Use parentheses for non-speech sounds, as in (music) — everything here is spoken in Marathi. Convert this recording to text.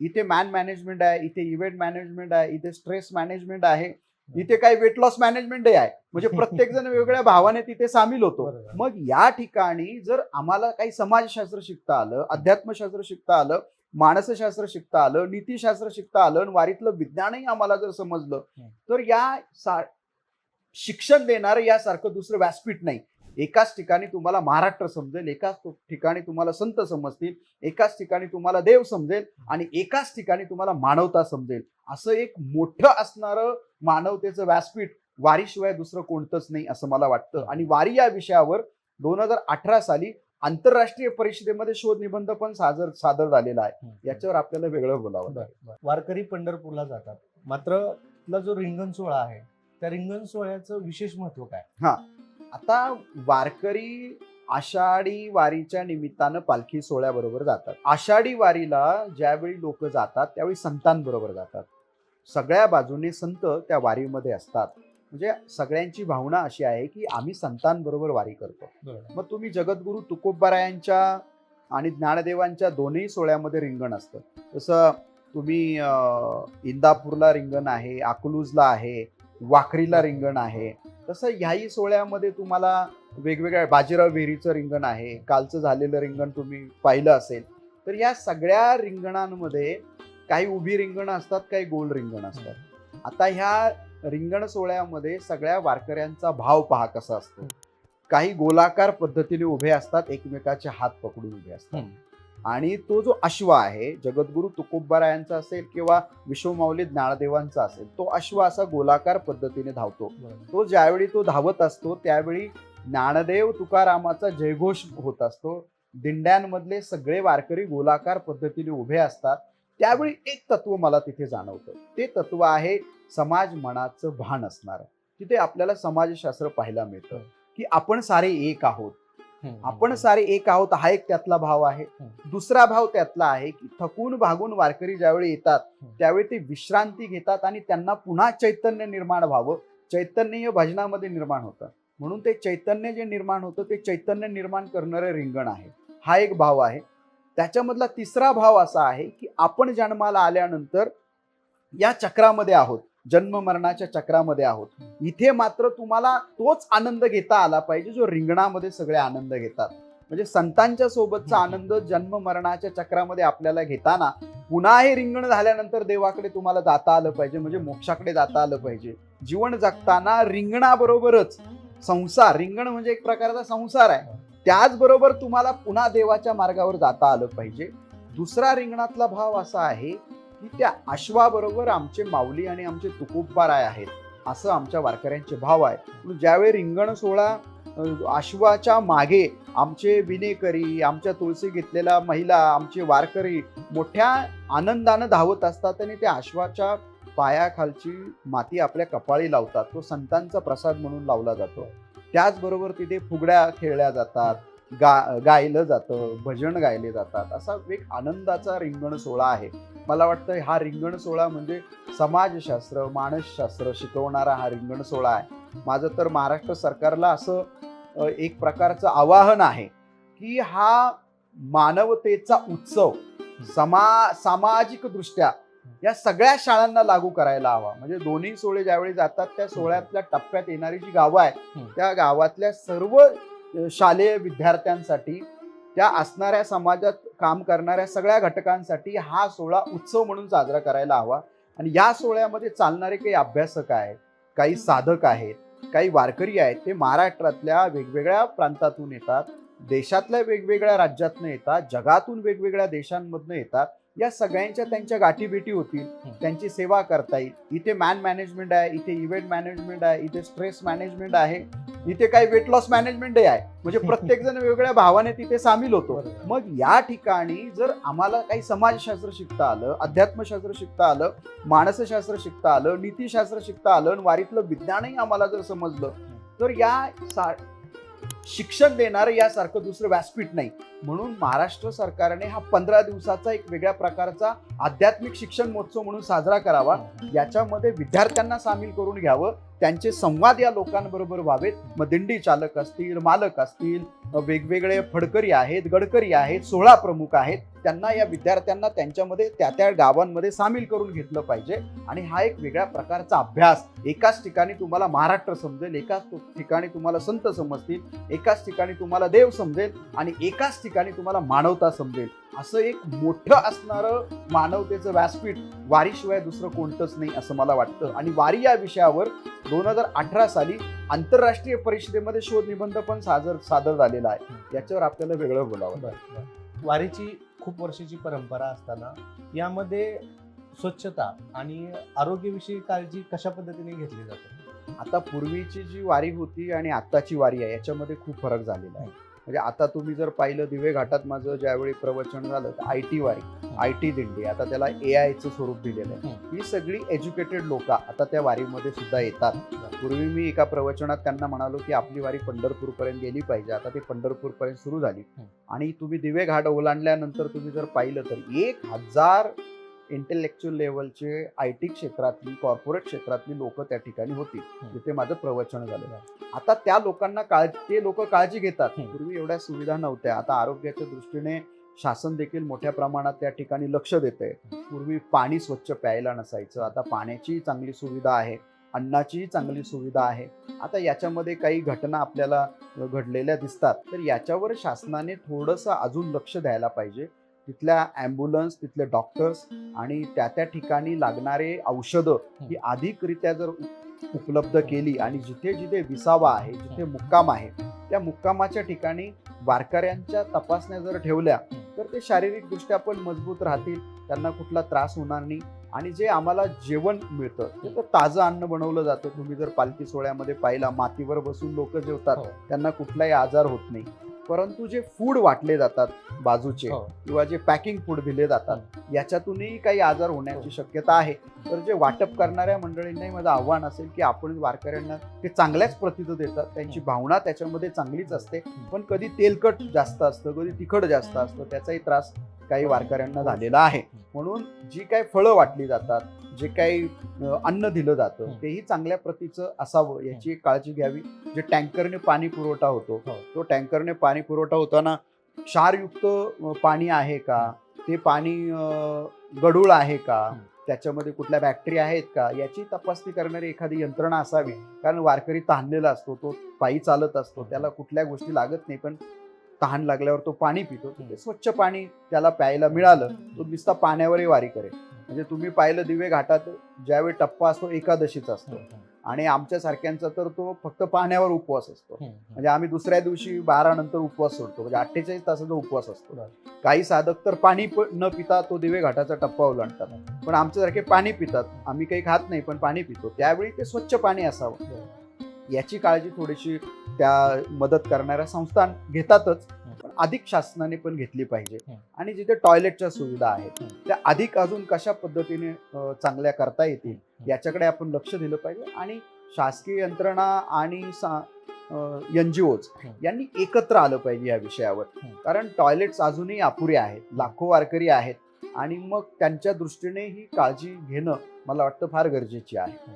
इथे मॅन मॅनेजमेंट आहे इथे इव्हेंट मॅनेजमेंट आहे इथे स्ट्रेस मॅनेजमेंट आहे इथे काही वेट लॉस मॅनेजमेंट आहे म्हणजे (laughs) प्रत्येक जण वेगवेगळ्या भावाने तिथे सामील होतो. मग या ठिकाणी जर आम्हाला काही समाजशास्त्र शिकता आलं अध्यात्मशास्त्र शिकता आलं मानसशास्त्र शिकता आलं नीतीशास्त्र शिकता आलं आणि वारीतलं विज्ञानही आम्हाला जर समजलं. तर या शिक्षण देणारं यासारखं दुसरं व्यासपीठ नाही एकाच ठिकाणी तुम्हाला महाराष्ट्र समजेल एकाच ठिकाणी तुम्हाला संत समजतील एकाच ठिकाणी तुम्हाला देव समजेल आणि एकाच ठिकाणी तुम्हाला मानवता समजेल. असं एक मोठं असणारं मानवतेचं व्यासपीठ वारीशिवाय दुसरं कोणतंच नाही असं मला वाटतं. आणि वारी या विषयावर दोन हजार अठरा साली आंतरराष्ट्रीय परिषदेमध्ये शोध निबंध पण सादर सादर झालेला आहे. याच्यावर आपल्याला वेगळं बोलावं. वारकरी पंढरपूरला जातात. मात्र जो रिंगण सोहळा आहे त्या रिंगण सोहळ्याचं विशेष महत्त्व काय? आता वारकरी आषाढी वारीच्या निमित्तानं पालखी सोहळ्याबरोबर जातात. आषाढी वारीला ज्यावेळी लोक जातात त्यावेळी संतांबरोबर जातात. सगळ्या बाजूने संत त्या वारीमध्ये असतात. म्हणजे सगळ्यांची भावना अशी आहे की आम्ही संतांबरोबर वारी करतो. मग तुम्ही जगद्गुरु तुकोबारायांच्या आणि ज्ञानदेवांच्या दोन्ही सोहळ्यामध्ये रिंगण असतं. जसं तुम्ही इंदापूरला रिंगण आहे अकलूजला आहे वाखरीला रिंगण आहे तसं ह्याही सोहळ्यामध्ये तुम्हाला वेगवेगळ्या बाजीराव विहिरीचं रिंगण आहे कालचं झालेलं रिंगण तुम्ही पाहिलं असेल तर या सगळ्या रिंगणांमध्ये काही उभी रिंगणं असतात काही गोल रिंगण असतात. आता ह्या रिंगण सोहळ्यामध्ये सगळ्या वारकऱ्यांचा भाव पहा कसा असतो. काही गोलाकार पद्धतीने उभे असतात एकमेकाचे हात पकडून उभे असतात. आणि तो जो अश्व आहे जगद्गुरु तुकोबारायांचा असेल किंवा विश्वमाऊली ज्ञानदेवांचा असेल तो अश्व असा गोलाकार पद्धतीने धावतो. तो ज्यावेळी तो धावत असतो त्यावेळी ज्ञानदेव तुकारामाचा जयघोष होत असतो. दिंड्यांमधले सगळे वारकरी गोलाकार पद्धतीने उभे असतात. त्यावेळी एक तत्व मला तिथे जाणवतं. ते तत्व आहे समाज मनाचं भान असणार. तिथे आपल्याला समाजशास्त्र पाहायला मिळतं की आपण सारे एक आहोत. आपण सारे एक आहोत हा एक त्यातला भाव आहे. दुसरा भाव त्यातला आहे की थकून भागून वारकरी ज्यावेळी येतात. त्यावेळी ते विश्रांती घेतात आणि त्यांना पुन्हा चैतन्य निर्माण व्हावं. चैतन्य हे भजनामध्ये निर्माण होतं. म्हणून ते चैतन्य जे निर्माण होतं ते चैतन्य निर्माण करणारं रिंगण आहे. हा एक भाव आहे. त्याच्यामधला तिसरा भाव असा आहे की आपण जन्माला आल्यानंतर या चक्रामध्ये आहोत. जन्म मरणाच्या चक्रामध्ये आहोत. इथे मात्र तुम्हाला तोच आनंद घेता आला पाहिजे जो रिंगणामध्ये सगळे आनंद घेतात. म्हणजे संतांच्या सोबतचा आनंद जन्म मरणाच्या चक्रामध्ये आपल्याला घेताना पुन्हा हे रिंगण झाल्यानंतर देवाकडे तुम्हाला जाता आलं पाहिजे म्हणजे मोक्षाकडे जाता आलं पाहिजे. जीवन जगताना रिंगणाबरोबरच संसार रिंगण म्हणजे एक प्रकारचा संसार आहे. त्याचबरोबर तुम्हाला पुन्हा देवाच्या मार्गावर जाता आलं पाहिजे. दुसरा रिंगणातला भाव असा आहे की त्या अश्वाबरोबर आमचे माऊली आणि आमचे तुकोबबाराय आहेत असं आमच्या वारकऱ्यांचे भाव आहे. ज्यावेळी रिंगण सोहळा अश्वाच्या मागे आमचे विनेकरी आमच्या तुळशी घेतलेल्या महिला आमचे वारकरी मोठ्या आनंदानं धावत असतात आणि त्या अश्वाच्या पायाखालची माती आपल्या कपाळी लावतात. तो संतांचा प्रसाद म्हणून लावला जातो. त्याचबरोबर तिथे फुगड्या खेळल्या जातात गा गायलं जातं भजन गायले जातात. असा एक आनंदाचा रिंगण सोहळा आहे. मला वाटतं हा रिंगण सोहळा म्हणजे समाजशास्त्र मानसशास्त्र शिकवणारा हा रिंगण सोहळा आहे माझं तर महाराष्ट्र सरकारला असं एक प्रकारचं आवाहन आहे की हा मानवतेचा उत्सव समा सामाजिक दृष्ट्या या सगळ्या शाळांना लागू करायला हवा म्हणजे दोन्ही सोहळे ज्यावेळी जातात त्या सोहळ्यातल्या टप्प्यात येणारी जी गावं आहेत. त्या गावातल्या सर्व शालेय विद्यार्थ्यांसाठी त्या असणाऱ्या समाजात काम करणाऱ्या सगळ्या घटकांसाठी हा सोहळा उत्सव म्हणून साजरा करायला हवा. आणि या सोहळ्यामध्ये चालणारे काही अभ्यासक आहेत काही साधक आहेत काही वारकरी आहेत ते महाराष्ट्रातल्या वेगवेगळ्या प्रांतातून येतात देशातल्या वेगवेगळ्या राज्यातनं येतात जगातून वेगवेगळ्या देशांमधनं येतात. या सगळ्यांच्या त्यांच्या गाठीभेटी होतील त्यांची सेवा करता येईल. इथे मॅन मॅनेजमेंट आहे इथे इव्हेंट मॅनेजमेंट आहे इथे स्ट्रेस मॅनेजमेंट आहे. इथे काही वेट लॉस मॅनेजमेंट आहे. म्हणजे (laughs) प्रत्येक जण वेगवेगळ्या भावाने तिथे सामील होतो. मग या ठिकाणी जर आम्हाला काही समाजशास्त्र शिकता आलं अध्यात्मशास्त्र शिकता आलं मानसशास्त्र शिकता आलं नीतीशास्त्र शिकता आलं आणि वारीतलं विज्ञानही आम्हाला जर समजलं तर या सा शिक्षण देणारं यासारखं दुसरं व्यासपीठ नाही. म्हणून महाराष्ट्र सरकारने हा पंधरा दिवसाचा एक वेगळ्या प्रकारचा आध्यात्मिक शिक्षण महोत्सव म्हणून साजरा करावा. याच्यामध्ये विद्यार्थ्यांना सामील करून घ्यावं. त्यांचे संवाद या लोकांबरोबर व्हावेत. मग दिंडी चालक असतील मालक असतील वेगवेगळे फडकरी आहेत गडकरी आहेत सोहळा प्रमुख आहेत. त्यांना या विद्यार्थ्यांना त्यांच्यामध्ये त्या त्या गावांमध्ये सामील करून घेतलं पाहिजे. आणि हा एक वेगळ्या प्रकारचा अभ्यास एकाच ठिकाणी तुम्हाला महाराष्ट्र समजेल एकाच ठिकाणी तुम्हाला संत समजतील एकाच ठिकाणी तुम्हाला देव समजेल आणि एकाच ठिकाणी तुम्हाला मानवता समजेल. असं एक मोठं असणारं मानवतेचं व्यासपीठ वारीशिवाय दुसरं कोणतंच नाही असं मला वाटतं. आणि वारी या विषयावर दोन हजार अठरा साली आंतरराष्ट्रीय परिषदेमध्ये शोध निबंध पण सादर सादर झालेला आहे. याच्यावर आपल्याला वेगळं बोलावं. वारीची खूप वर्षाची परंपरा असताना यामध्ये स्वच्छता आणि आरोग्यविषयी काळजी कशा पद्धतीने घेतली जाते? आता पूर्वीची जी वारी होती आणि आत्ताची वारी आहे याच्यामध्ये खूप फरक झालेला आहे. म्हणजे आता तुम्ही जर पाहिलं दिवे घाटात माझं ज्यावेळी प्रवचन झालं तर आय टी वारी आय टी दिंडी आता त्याला ए आयचं स्वरूप दिलेलं आहे. ही. सगळी एज्युकेटेड लोक आता त्या वारीमध्ये सुद्धा येतात. पूर्वी मी एका प्रवचनात त्यांना म्हणालो की आपली वारी पंढरपूर पर्यंत गेली पाहिजे. आता ती पंढरपूर पर्यंत सुरू झाली. आणि तुम्ही दिवे घाट ओलांडल्यानंतर तुम्ही जर पाहिलं तर एक हजार इंटेलेक्च्युअल लेवलचे आय टी क्षेत्रातली कॉर्पोरेट क्षेत्रातली लोक त्या ठिकाणी होती. जिथे माझं प्रवचन झालं आता त्या लोकांना काळ ते लोक काळजी घेतात. पूर्वी एवढ्या सुविधा नव्हत्या. आता आरोग्याच्या दृष्टीने शासन देखील मोठ्या प्रमाणात त्या ठिकाणी लक्ष देते पूर्वी पाणी स्वच्छ प्यायला नसायचं. आता पाण्याची चांगली सुविधा आहे. अन्नाचीही चांगली सुविधा आहे. आता याच्यामध्ये काही घटना आपल्याला घडलेल्या दिसतात. तर याच्यावर शासनाने थोडंसं अजून लक्ष द्यायला पाहिजे. तिथल्या ॲम्ब्युलन्स तिथले डॉक्टर्स आणि त्या त्या ठिकाणी लागणारे औषधं ही. अधिकरित्या जर उप- उपलब्ध केली आणि जिथे जिथे विसावा आहे जिथे मुक्काम आहे त्या मुक्कामाच्या ठिकाणी वारकऱ्यांच्या तपासण्या जर ठेवल्या तर ते शारीरिकदृष्ट्या पण मजबूत राहतील त्यांना कुठला त्रास होणार नाही आणि जे आम्हाला जेवण मिळतं ते तर ताजं अन्न बनवलं जातं. तुम्ही जर पालखी सोहळ्यामध्ये पाहिला मातीवर बसून लोक जेवतात हो. त्यांना कुठलाही आजार होत नाही. परंतु जे फूड वाटले जातात बाजूचे हो. किंवा जे पॅकिंग फूड दिले जातात याच्यातूनही काही आजार होण्याची शक्यता आहे. तर जे वाटप करणाऱ्या मंडळींनाही माझं आव्हान असेल की आपण वारकऱ्यांना ते चांगल्याच प्रतीचं देतात. त्यांची भावना त्याच्यामध्ये चांगलीच असते. पण कधी तेलकट जास्त असतं कधी तिखट जास्त असतं त्याचाही त्रास काही वारकऱ्यांना झालेला आहे. म्हणून जी काही फळं वाटली जातात जे काही अन्न दिलं जातं. तेही चांगल्या प्रतीचं असावं याची एक काळजी घ्यावी. जे टँकरने पाणी पुरवठा होतो हो. तो टँकरने पाणी पुरवठा होताना क्षारयुक्त पाणी आहे का? ते पाणी अ, गढूळ आहे का. त्याच्यामध्ये कुठल्या बॅक्टेरिया आहेत का? याची तपासणी करणारी एखादी यंत्रणा असावी. कारण वारकरी तहानलेला असतो तो पायी चालत असतो त्याला कुठल्या गोष्टी लागत नाही. पण तहान लागल्यावर तो पाणी पितो. ते स्वच्छ पाणी त्याला प्यायला मिळालं तो नुसता पाण्यावरही वारी करेल. म्हणजे तुम्ही पाहिलं दिवे घाटात ज्यावेळी टप्पा असतो एकादशीचा असतो. आणि आमच्या सारख्यांचा तर तो फक्त पाण्यावर उपवास असतो. म्हणजे आम्ही दुसऱ्या दिवशी बारा नंतर उपवास सोडतो. म्हणजे अठ्ठेचाळीस तासाचा उपवास असतो. काही साधक तर पाणी न पिता तो दिवे घाटाचा टप्पा ओलांडतात. पण आमच्यासारखे पाणी पितात. आम्ही काही खात नाही पण पाणी पितो. त्यावेळी ते स्वच्छ पाणी असावं. याची काळजी थोडीशी त्या मदत करणाऱ्या संस्था घेतातच. पण अधिक शासनाने पण घेतली पाहिजे. आणि जिथे टॉयलेटच्या सुविधा आहेत. त्या अधिक अजून कशा पद्धतीने चांगल्या करता येतील याच्याकडे आपण लक्ष दिलं पाहिजे. आणि शासकीय यंत्रणा आणि एन जी ओज. यांनी एकत्र आलं पाहिजे या विषयावर. कारण टॉयलेट्स अजूनही अपुरे आहेत लाखो वारकरी आहेत. आणि मग त्यांच्या दृष्टीने ही काळजी घेणं मला वाटतं फार गरजेची आहे.